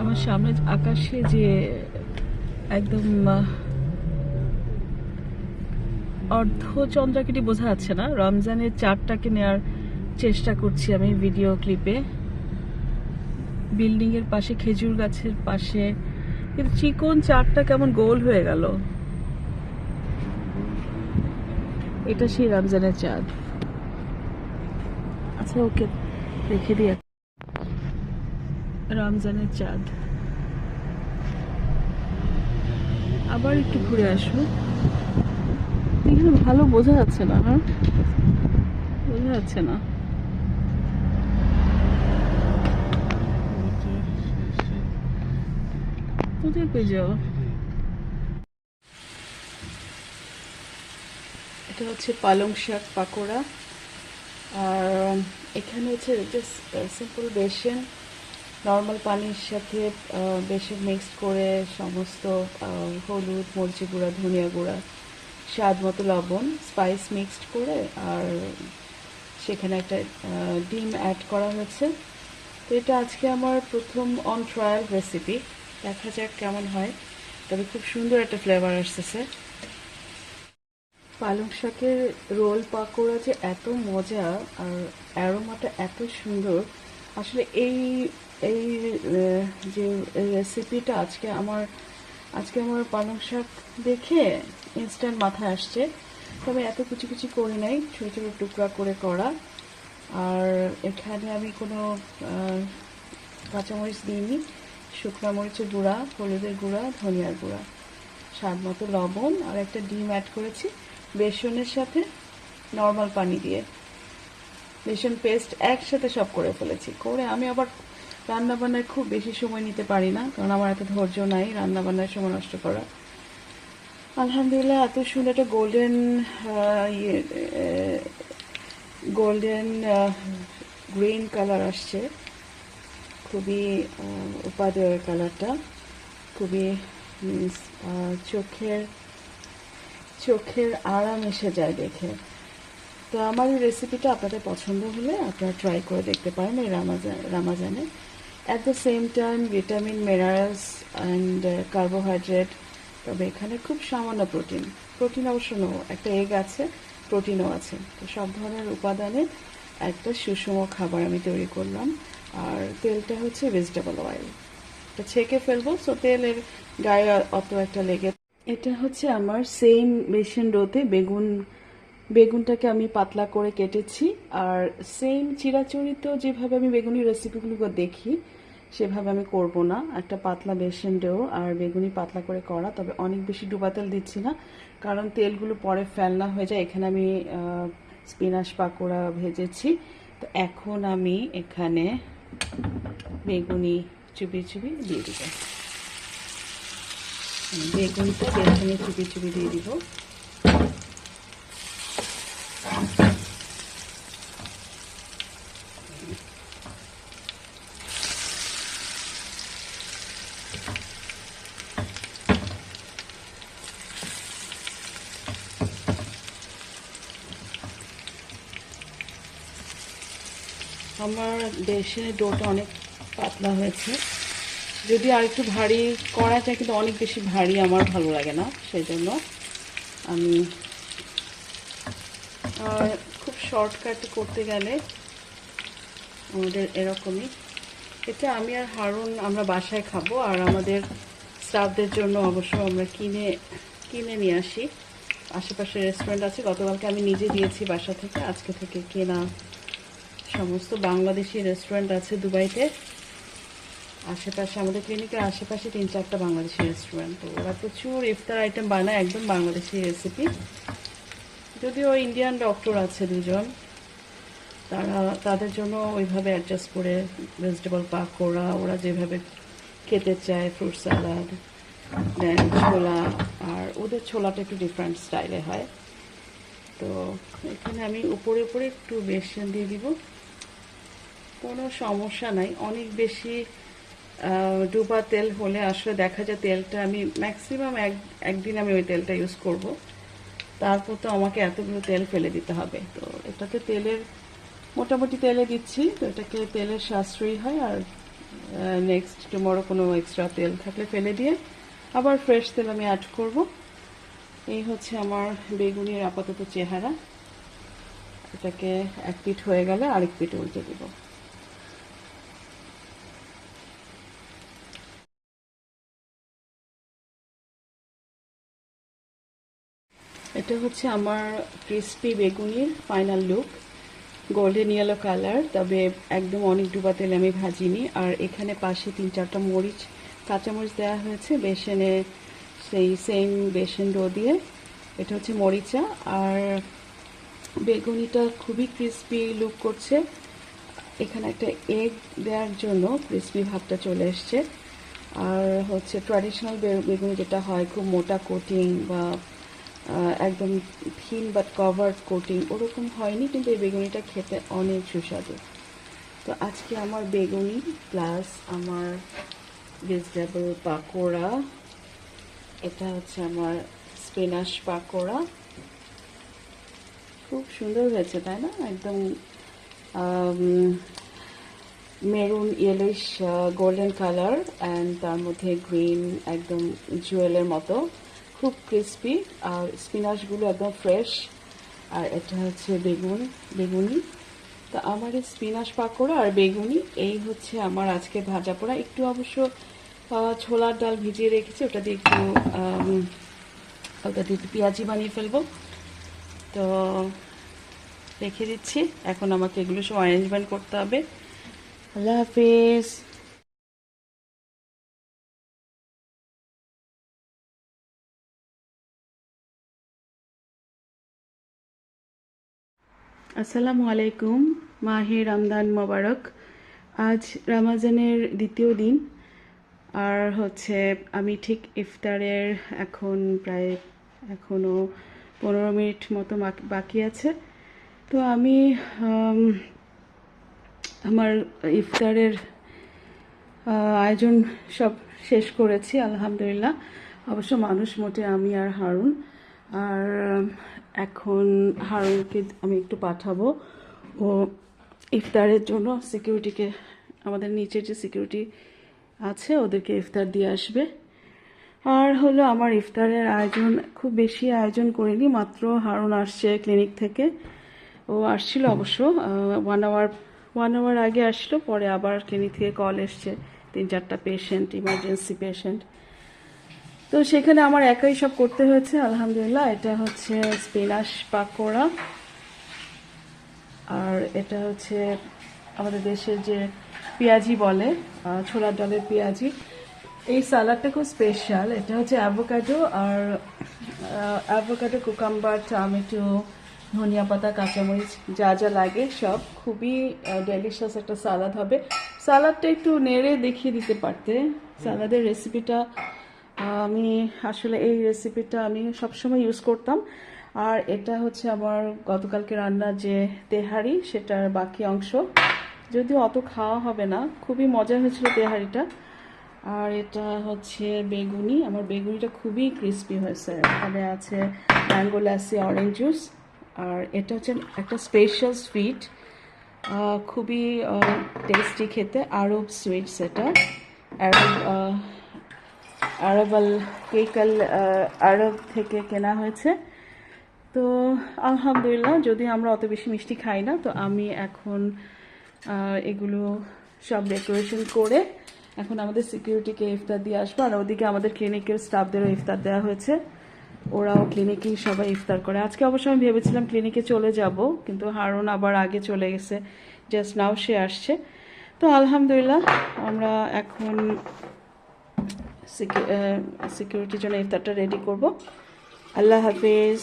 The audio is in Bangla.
আমার সামনে আকাশে যে একদম অর্ধ চন্দ্রাকৃতি বোঝা যাচ্ছে না। রমজানের চারটাকে নেওয়ার চেষ্টা করছি আমি ভিডিও ক্লিপে বিল্ডিং এর পাশে, খেজুর গাছের পাশে। কিন্তু চিকন চারটা কেমন গোল হয়ে গেল। এটা সেই রমজানের চাঁদ। আচ্ছা ওকে, রেখে দিয়ে রমজানের চাঁদ। আবার একটু ঘুরে আসব। এখানে ভালো বোঝা যাচ্ছে না হ্যাঁ? বোঝা যাচ্ছে না। কোথায় কই যাও? এটা হচ্ছে পালং শাক পাকোড়া। আর এখানে হচ্ছে সিম্পল বেসন। নর্মাল পানির সাথে বেশি মিক্সড করে সমস্ত হলুদ মরিচি গুঁড়া, ধনিয়া গুঁড়া, স্বাদ মতো লবণ স্পাইস মিক্সড করে আর সেখানে একটা ডিম অ্যাড করা হয়েছে। তো এটা আজকে আমার প্রথম অন ট্রায়াল রেসিপি দেখা যাক কেমন হয়। তবে খুব সুন্দর একটা ফ্লেভার আসতেছে। পালং শাকের রোল পাকোড়া যে এত মজা আর অ্যারোমাটা এত সুন্দর। আসলে এই এই যে রেসিপিটা আজকে আমার আজকে আমার পালং শাক দেখে ইনস্ট্যান্ট মাথায় আসছে। তবে এত কুচি কুচি করি নাই, ছোটো ছোটো টুকরা করে করা। আর এখানে আমি কোনো কাঁচামরিচ দিইনি। শুকনো মরিচের গুঁড়া, হলুদের গুঁড়া, ধনিয়ার গুঁড়া। স্বাদ মতো লবণ আর একটা ডিম অ্যাড করেছি, বেসনের সাথে নর্মাল পানি দিয়ে। বেসন পেস্ট একসাথে সব করে ফেলেছি। করে আমি আবার রান্না বান্নায় খুব বেশি সময় নিতে পারি না, কারণ আমার এত ধৈর্য নাই রান্না বান্নায় সময় নষ্ট করা। আলহামদুলিল্লাহ, এত সুন্দর একটা গোল্ডেন গোল্ডেন গ্রিন কালার আসছে। খুবই উপাদেয় কালারটা খুবই চোখের চোখের আরাম এসে যায় দেখে। তো আমার এই রেসিপিটা আপনাদের পছন্দ হলে আপনারা ট্রাই করে দেখতে পারেন এই Ramadan রামাজানে at the same time vitamin minerals and carbohydrate তবে এখানে খুব সামান্য প্রোটিন প্রোটিন অবশ্য নো একটা এগ আছে প্রোটিনও আছে। তো সব ধরনের উপাদানে একটা সুষম খাবার আমি তৈরি করলাম। আর তেলটা হচ্ছে ভেজিটেবল অয়েল এটা ছেঁকে ফেলব সো তেলের গায়ে অত একটা লেগে এটা হচ্ছে আমার সেম বেসন রোতে বেগুন, বেগুনটাকে আমি পাতলা করে কেটেছি। আর সেম চিরাচরিত যেভাবে আমি বেগুনি রেসিপিগুলো দেখি সেভাবে আমি করব না। একটা পাতলা বেসন ডো আর বেগুনি পাতলা করে করা, তবে অনেক বেশি ডুবা তেল দিচ্ছি না। কারণ তেলগুলো পরে ফেলনা হয়ে যায়। এখানে আমি স্পিনাশ পাকোড়া ভেজেছি। তো এখন আমি এখানে বেগুনি চুপি চুপি দিয়ে দিব। বেগুনটা বেসনে চুপি চুপি দিয়ে দিব। আমার দেশে ডোটা অনেক পাতলা হয়েছে। যদি আর একটু ভারী করা যায়, কিন্তু অনেক বেশি ভারী আমার ভালো লাগে না সেই জন্য আমি আর খুব শর্টকাট করতে গেলে আমাদের এরকমই এটা আমি আর হারুন আমরা বাসায় খাব, আর আমাদের স্টাফদের জন্য অবশ্য আমরা কিনে কিনে নিয়ে আসি। আশেপাশে রেস্টুরেন্ট আছে, গতকালকে আমি নিজে দিয়েছি বাসা থেকে, আজকে থেকে কেনা সমস্ত বাংলাদেশি রেস্টুরেন্ট আছে দুবাইতে। আশেপাশে আমাদের ক্লিনিকের আশেপাশে তিন চারটা বাংলাদেশি রেস্টুরেন্ট তো ওরা প্রচুর ইফতার আইটেম বানায়, একদম বাংলাদেশি রেসিপি যদিও ইন্ডিয়ান ডক্টর আছে দুজন। তারা তাদের জন্য ওইভাবে অ্যাডজাস্ট করে ভেজিটেবল পাকোড়া ওরা যেভাবে খেতে চায় ফ্রুট স্যালাড দেন ছোলা, আর ওদের ছোলাটা একটু ডিফারেন্ট স্টাইলে হয়। তো এখানে আমি উপরে উপরে একটু বেসন দিয়ে দিব। কোনো সমস্যা নাই। অনেক বেশি ডুবা তেল হলে আসলে দেখা যায় তেলটা আমি ম্যাক্সিমাম এক, একদিন আমি ওই তেলটা ইউজ করব। তারপর তো আমাকে এতগুলো তেল ফেলে দিতে হবে। তো এটাতে তেলের মোটামুটি তেলে দিচ্ছি, তো এটাকে তেলের সাশ্রয়ী হয়, আর নেক্সট টুমরো কোনো এক্সট্রা তেল থাকলে ফেলে দিয়ে আবার ফ্রেশ তেল আমি অ্যাড করব। এই হচ্ছে আমার বেগুনের আপাতত চেহারা। এটাকে এক পিঠ হয়ে গেলে আরেক পিঠ উল্টে দেব। এটা হচ্ছে আমার crispy বেগুনির final look golden yellow colour তবে একদম অনেক ডুবা তেলে আমি ভাজিনি। আর এখানে পাশে তিন চারটা মরিচ, কাঁচামরিচ দেওয়া হয়েছে, বেসনে সেই সেম বেসন ডো দিয়ে। এটা হচ্ছে মরিচা। আর বেগুনিটা খুবই ক্রিস্পি লুক করছে। এখানে একটা এগ দেওয়ার জন্য ক্রিস্পি ভাবটা চলে এসছে। আর হচ্ছে ট্র্যাডিশনাল বেগুনি যেটা হয়, খুব মোটা কোটিং বা একদম থিন বাট কভার্ড কোটিং ওরকম হয়নি, কিন্তু এই বেগুনিটা খেতে অনেক সুস্বাদু। তো আজকে আমার বেগুনি প্লাস আমার ভেজিটেবল পাকোড়া, এটা হচ্ছে আমার স্পিনাশ পাকোড়া। খুব সুন্দর হয়েছে, তাই না? একদম maroon yellowish golden colour and তার মধ্যে গ্রিন একদম জুয়েলের মতো। খুব ক্রিস্পি আর স্পিনাচগুলো একদম ফ্রেশ আর এটা হচ্ছে বেগুন, বেগুনি। তো আমার এই স্পিনাচ পাকোড়া আর বেগুনি, এই হচ্ছে আমার আজকে ভাজা পোড়া। একটু অবশ্য ছোলার ডাল ভিজিয়ে রেখেছি, ওটা দিয়ে একটু ওটা দিয়ে একটু পেঁয়াজি বানিয়ে ফেলব। তো রেখে দিচ্ছি। এখন আমাকে এগুলো সব অ্যারেঞ্জমেন্ট করতে হবে। আল্লাহ হাফিজ। আসসালামু আলাইকুম, মাহে রমদান মোবারক। আজ রামাজানের দ্বিতীয় দিন, আর হচ্ছে আমি ঠিক ইফতারের এখন প্রায় এখনও পনেরো মিনিট মতো বাকি আছে। তো আমি আমার ইফতারের আয়োজন সব শেষ করেছি, আলহামদুলিল্লাহ। অবশ্য মানুষ মোটে আমি আর হারুন। আর এখন হারুনকে আমি একটু পাঠাবো। ও ইফতারের জন্য সিকিউরিটিকে আমাদের নিচের যে সিকিউরিটি আছে, ওদেরকে ইফতার দিয়ে আসবে। আর হলো আমার ইফতারের আয়োজন, খুব বেশি আয়োজন করিনি, মাত্র হারুন আসছে ক্লিনিক থেকে। ও আসছিল অবশ্য ওয়ান আওয়ার ওয়ান আওয়ার আগে আসলো পরে আবার ক্লিনিক থেকে কল এসছে। তিন চারটা পেশেন্ট ইমার্জেন্সি পেশেন্ট তো সেখানে আমার একাই সব করতে হয়েছে, আলহামদুলিল্লাহ। এটা হচ্ছে স্পিনাশ পাকোড়া। আর এটা হচ্ছে আমাদের দেশের যে পেঁয়াজি বলে ছোলার ডালের পেঁয়াজি। এই সালাডটা খুব স্পেশাল এটা হচ্ছে অ্যাভোকাডো আর অ্যাভোকাডো কুকাম্বার টমেটো ধনিয়া পাতা, কাঁচামরিচ, যা যা লাগে সব। খুবই ডেলিশিয়াস একটা সালাদ হবে। সালাদটা একটু নেড়ে দেখিয়ে দিতে পারতে। সালাদের রেসিপিটা আমি আসলে এই রেসিপিটা আমি সবসময় ইউজ করতাম। আর এটা হচ্ছে আমার গতকালকে রান্নার যে তেহারি, সেটার বাকি অংশ। যদিও অত খাওয়া হবে না, খুবই মজা হয়েছিল তেহারিটা। আর এটা হচ্ছে বেগুনি। আমার বেগুনিটা খুবই ক্রিস্পি হয়েছে। এখানে আছে ম্যাঙ্গো লাসি অরেঞ্জ জুস আর এটা হচ্ছে একটা স্পেশাল সুইট খুবই টেস্টি খেতে। আরব সুইটস এটা। আরবাল কেকাল আরব থেকে কেনা হয়েছে। তো আলহামদুলিল্লাহ, যদি আমরা অত বেশি মিষ্টি খাই না, তো আমি এখন এগুলো সব ডেকোরেশন করে এখন আমাদের সিকিউরিটিকে ইফতার দিয়ে আসব। আর ওদিকে আমাদের ক্লিনিকের স্টাফদেরও ইফতার দেওয়া হয়েছে। ওরাও ক্লিনিকেই সবাই ইফতার করে। আজকে অবশ্য আমি ভেবেছিলাম ক্লিনিকে চলে যাব, কিন্তু হারুন আবার আগে চলে গেছে। জাস্ট নাও সে আসছে। তো আলহামদুলিল্লাহ, আমরা এখন সিকিউরিটির জন্য ইফতারটা রেডি করব। আল্লাহ হাফিজ।